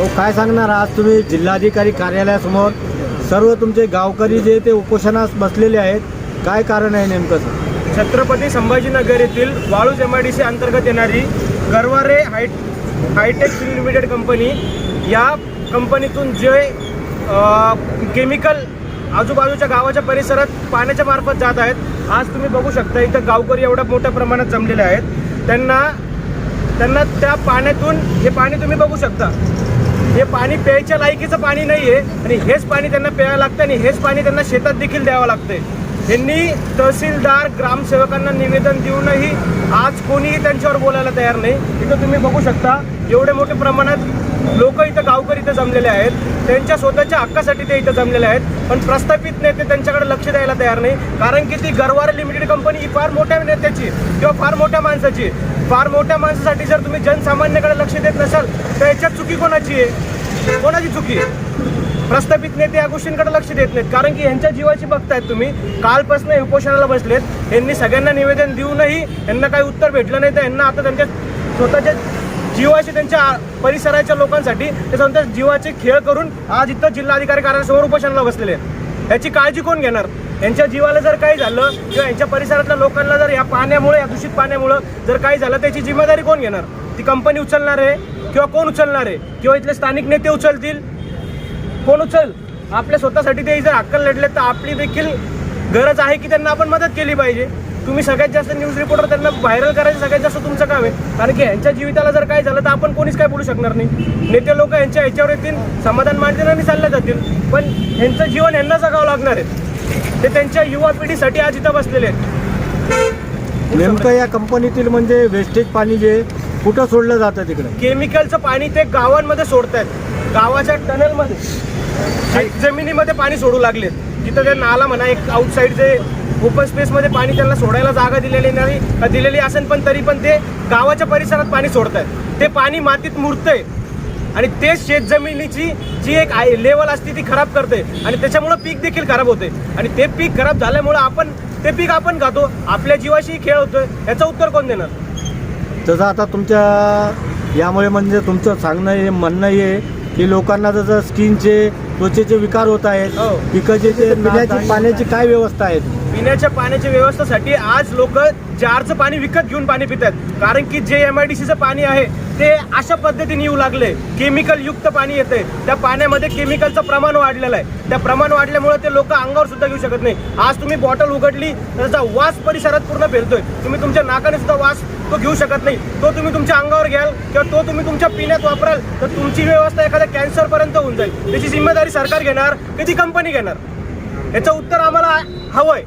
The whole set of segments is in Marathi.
हो काय सांगणार? आज तुम्ही जिल्हाधिकारी कार्यालयासमोर सर्व तुमचे गावकरी जे ते उपोषणास बसलेले आहेत काय कारण आहे नेमकं? छत्रपती संभाजीनगर येथील Waluj M I D C अंतर्गत येणारी Garware high hitech steel limited company या कंपनीतून जे केमिकल आजूबाजूच्या गावाच्या परिसरात पाण्याच्या मार्फत जात आहेत आज तुम्ही बघू शकता इथं गावकरी एवढ्या मोठ्या प्रमाणात जमलेले आहेत. त्यांना त्यांना त्या पाण्यातून हे पाणी तुम्ही बघू शकता. हे पाणी प्यायच्या लायकीचं पाणी नाही आहे आणि हेच पाणी त्यांना प्यायला लागतं आणि हेच पाणी त्यांना शेतात देखील द्यावं लागतंय. यांनी तहसीलदार ग्रामसेवकांना निवेदन देऊनही आज कोणीही त्यांच्यावर बोलायला तयार नाही. इथं तुम्ही बघू शकता एवढे मोठ्या प्रमाणात लोक इथं गावकरी इथं जमलेले आहेत. त्यांच्या स्वतःच्या हक्कासाठी ते इथं जमलेले आहेत. पण प्रस्थापित नेते त्यांच्याकडे लक्ष द्यायला तयार नाही. कारण की ती गरवारे लिमिटेड कंपनी ही फार मोठ्या नेत्याची किंवा फार मोठ्या माणसाची. फार मोठ्या माणसासाठी जर तुम्ही जनसामान्याकडे लक्ष देत नसाल तर याच्यात चुकी कोणाची आहे? कोणाची चुकी आहे? प्रस्थापित नेते या गोष्टींकडे लक्ष देत नाहीत. कारण की यांच्या जीवाची बघतायत तुम्ही. कालपासून हे उपोषणाला बसलेत. यांनी सगळ्यांना निवेदन देऊनही यांना काही उत्तर भेटलं नाही. तर यांना आता त्यांच्या स्वतःच्या जीवाशी त्यांच्या परिसराच्या लोकांसाठी ते त्यांच्या जीवाचे खेळ करून आज इथं जिल्हाधिकारी कार्यालयासमोर उपोषणाला बसलेले आहेत. याची काळजी कोण घेणार? यांच्या जीवाला जर काही झालं किंवा यांच्या परिसरातल्या लोकांना जर या पाण्यामुळे या दूषित पाण्यामुळं जर काही झालं त्याची जिम्मेदारी कोण घेणार? ती कंपनी उचलणार आहे? किंवा कोण उचलणार आहे? किंवा इथले स्थानिक नेते उचलतील? कोण उचल? आपल्या स्वतःसाठी ते जर हक्कल लढले तर आपली देखील गरज आहे की त्यांना आपण मदत केली पाहिजे. तुम्ही सगळ्यात जास्त न्यूज रिपोर्टर त्यांना व्हायरल करायचं सगळ्यात जास्त तुमचं काम आहे. कारण की यांच्या जीविताला जर काय झालं तर आपण कोणीच काय बोलू शकणार नाही. नेते लोक यांच्या ह्याच्यावर येतील समाधान मानतील आणि चालल्या जातील. पण यांचं जीवन यांना जगावं लागणार आहे. ते त्यांच्या युवा पिढीसाठी आज इथं बसलेले आहेत. नेमकं या कंपनीतील म्हणजे वेस्टेज पाणी जे कुठं सोडलं जातं तिकडे? केमिकलचं पाणी ते गावांमध्ये सोडतायत. गावाच्या टनलमध्ये जमिनीमध्ये पाणी सोडू लागले तिथं ते नाला म्हणा एक आउटसाईड जे ओपन स्पेसमध्ये पाणी त्यांना सोडायला जागा दिलेली नाही दिलेली असेल पण तरी पण ते गावाच्या परिसरात पाणी सोडत आहेत ते पाणी मातीत मुरतंय. आणि ते शेत जमिनीची जी एक लेवल असते ती खराब करते आणि त्याच्यामुळं पीक देखील खराब होते आणि ते पीक खराब झाल्यामुळं आपण ते पीक आपण खातो. आपल्या जीवाशी खेळ होतोय. याचं उत्तर कोण देणार? तसं आता तुमच्या यामुळे म्हणजे तुमचं सांगणं हे म्हणणं हे आहे की लोकांना जसं स्किनचे त्वचेचे विकार होत आहेत हो. पिकाचे ते पिण्याची पाण्याची काय व्यवस्था आहे पिण्याच्या पाण्याच्या व्यवस्थेसाठी आज लोक जारचं पाणी विकत घेऊन पाणी पितात. कारण की जे एम आय डी सीचं पाणी आहे ते अशा पद्धतीने येऊ लागले. केमिकल युक्त पाणी येते. त्या पाण्यामध्ये केमिकलचं प्रमाण वाढलेलं आहे. त्या प्रमाण वाढल्यामुळे ते लोक अंगावर सुद्धा घेऊ शकत नाही. आज तुम्ही बॉटल उघडली तर त्याचा वास परिसरात पूर्ण फेलतोय तुम्ही तुमच्या नाकाने सुद्धा वास तो घेऊ शकत नाही. तो तुम्ही तुमच्या अंगावर घ्याल किंवा तो तुम्ही तुमच्या पिण्यात वापराल तर तुमची व्यवस्था एखाद्या कॅन्सर पर्यंत होऊन जाईल. त्याची जिम्मेदारी सरकार घेणार की ती कंपनी घेणार? याचं उत्तर आम्हाला हवंय.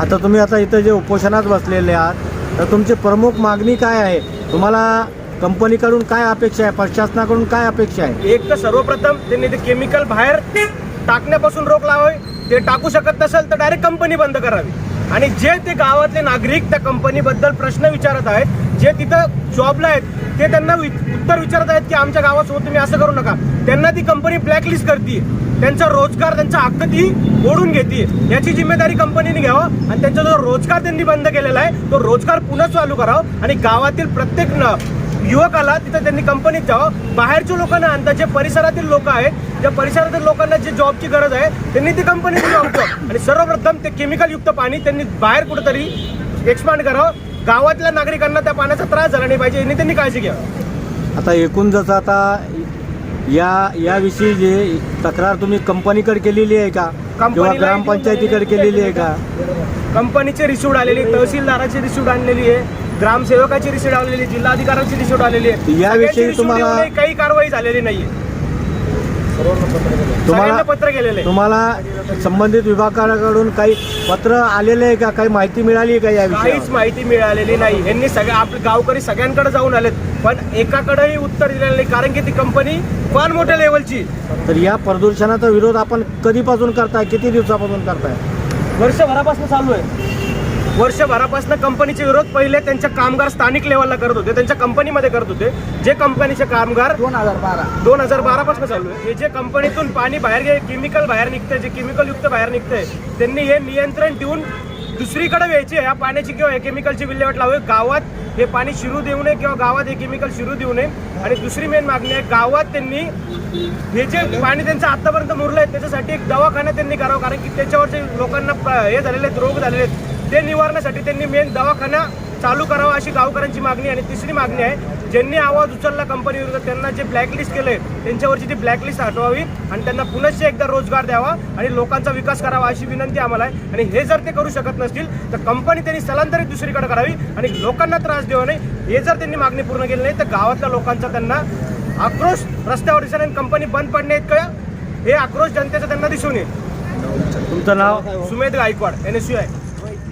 आता तुम्ही आता इथं जे उपोषणात बसलेले आहात तर तुमची प्रमुख मागणी काय आहे? तुम्हाला कंपनीकडून काय अपेक्षा आहे? प्रशासनाकडून काय अपेक्षा आहे? एक तर सर्वप्रथम त्यांनी ते केमिकल बाहेर टाकण्यापासून रोख लावावे. ते टाकू शकत नसेल तर डायरेक्ट कंपनी बंद करावी. आणि जे ते गावातले नागरिक त्या कंपनीबद्दल प्रश्न विचारत आहेत जे तिथं जॉबला आहेत ते त्यांना वि- उत्तर विचारत आहेत की आमच्या गावासोबत तुम्ही असं करू नका. त्यांना ती कंपनी ब्लॅकलिस्ट करते त्यांचा रोजगार त्यांचा हक्क ती ओढून घेते याची जिम्मेदारी कंपनीने घ्यावं आणि त्यांचा जो रोजगार त्यांनी बंद केलेला आहे तो रोजगार पुन्हा चालू करावा आणि गावातील प्रत्येक न- युवकाला तिथं त्यांनी कंपनीत जावं बाहेरच्या लोकांना आणता जे परिसरातील लोक आहेत ज्या परिसरातील लोकांना जे जॉबची गरज आहे त्यांनी ती कंपनीत जॉब द्यावं आणि सर्वप्रथम ते केमिकल युक्त पाणी त्यांनी बाहेर कुठेतरी एक्सपांड करावं. गावातल्या नागरिकांना त्या पाण्याचा त्रास झाला नाही पाहिजे यांनी त्यांनी काळजी घ्यावी. आता एकूण जसं आता या याविषयी जे तक्रार तुम्ही कंपनीकडे केलेली आहे का? किंवा ग्रामपंचायतीकडे केलेली आहे का? कंपनीचे रिसिव्ह आलेली तहसीलदाराची रिसिव्ह आणलेली आहे. ग्रामसेवकाची रिसिव्ह आलेली आहे, जिल्हाधिकाऱ्यांची रिसिव्ह आलेली आहे. याविषयी सगळ्यांची receipt तुम्हाला- येऊनही काही कारवाई झालेली नाहीये. तुम्हाला सगळ्यांना पत्र गेलेलं आहे. तुम्हाला संबंधित विभागाकडून काही पत्र आलेले आहे का? काही माहिती मिळाली आहे का या काहीच माहिती मिळालेली नाही. यांनी सगळ्या आपले गावकरी सगळ्यांकडे जाऊन आलेत. पण एकाकडेही उत्तर दिलेलं नाही कारण की ती कंपनी फार मोठ्या लेवलची. तर या प्रदूषणाचा विरोध आपण कधीपासून करताय? किती दिवसापासून करताय? वर्षभरापासून चालू आहे. वर्षभरापासून कंपनीचे विरोध पहिले त्यांच्या कामगार स्थानिक लेवलला करत होते त्यांच्या कंपनीमध्ये करत होते. जे कंपनीचे कामगार दोन हजार बारा. दोन हजार बारा पासून चालू आहे. हे जे कंपनीतून पाणी बाहेर गे केमिकल बाहेर निघतंय जे केमिकल युक्त बाहेर निघतंय त्यांनी हे नियंत्रण ठेवून दुसरीकडे व्यायची या पाण्याची किंवा हे केमिकलची विल्हेवाट लावावी गावात हे पाणी शिरू देऊ नये किंवा गावात हे केमिकल शिरू देऊ नये. आणि दुसरी मेन मागणी आहे गावात त्यांनी हे जे पाणी त्यांचं आतापर्यंत मुरलं आहे त्याच्यासाठी एक दवाखाना त्यांनी करावा. कारण की त्याच्यावरचे लोकांना हे झालेले आहेत रोग झालेले आहेत. ते निवारण्यासाठी त्यांनी मेन दवाखाना चालू करावा अशी गावकऱ्यांची मागणी आणि तिसरी मागणी आहे ज्यांनी आवाज उचलला कंपनी विरुद्ध त्यांना जे ब्लॅकलिस्ट केलंय त्यांच्यावरची ती ब्लॅकलिस्ट हटवावी आणि त्यांना पुनश्च एकदा रोजगार द्यावा आणि लोकांचा विकास करावा अशी विनंती आम्हाला आहे. आणि हे जर ते करू शकत नसतील तर कंपनी त्यांनी स्थलांतरित दुसरीकडे करावी आणि लोकांना त्रास देऊ नये हे जर त्यांनी मागणी पूर्ण केली नाही तर गावातल्या लोकांचा त्यांना आक्रोश रस्त्यावर दिसेल आणि कंपनी बंद पडणे इतकं हे आक्रोश जनतेचा त्यांना दिसून येईल. तुमचं नाव? Sumedh Gaikwad N S U आहे